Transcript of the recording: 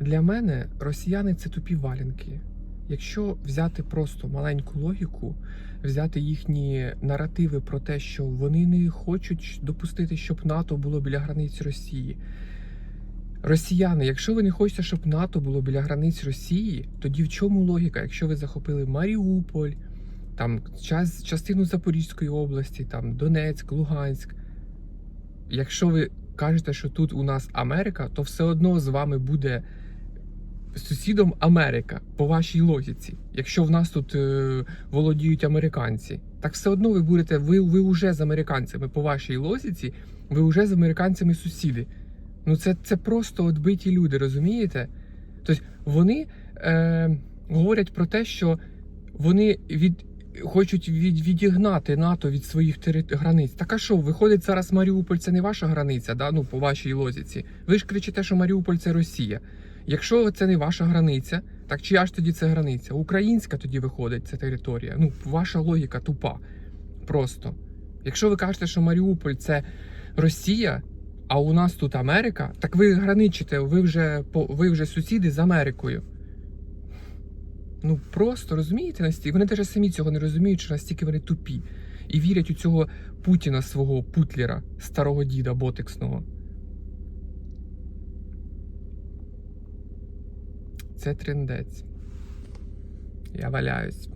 Для мене росіяни це тупі валянки. Якщо взяти просто маленьку логіку, взяти їхні наративи про те, що вони не хочуть допустити, щоб НАТО було біля границь Росії. Росіяни, якщо ви не хочете, щоб НАТО було біля границь Росії, тоді в чому логіка? Якщо ви захопили Маріуполь, там час, частину Запорізької області, там Донецьк, Луганськ. Якщо ви кажете, що тут у нас Америка, то все одно з вами буде сусідом Америка по вашій логіці. Якщо в нас тут е, володіють американці, так все одно ви будете, ви, ви вже з американцями по вашій логіці, ви вже з американцями сусіди. Ну це, це просто отбиті люди, розумієте? Тобто вони е, говорять про те, що вони від, хочуть від, відігнати НАТО від своїх тери, границь. Так а що, виходить зараз Маріуполь це не ваша границя, да? ну, по вашій логіці. Ви ж кричите, що Маріуполь це Росія. Якщо це не ваша границя, так чия ж тоді це границя? Українська тоді виходить ця територія. Ну, ваша логіка тупа. Просто. Якщо ви кажете, що Маріуполь це Росія, а у нас тут Америка, так ви граничите, ви вже, ви вже сусіди з Америкою. Ну просто розумієте настільки? Вони теж самі цього не розуміють, що настільки вони тупі. І вірять у цього Путіна свого Путлера, старого діда ботексного. Це трендець. Я валяюсь.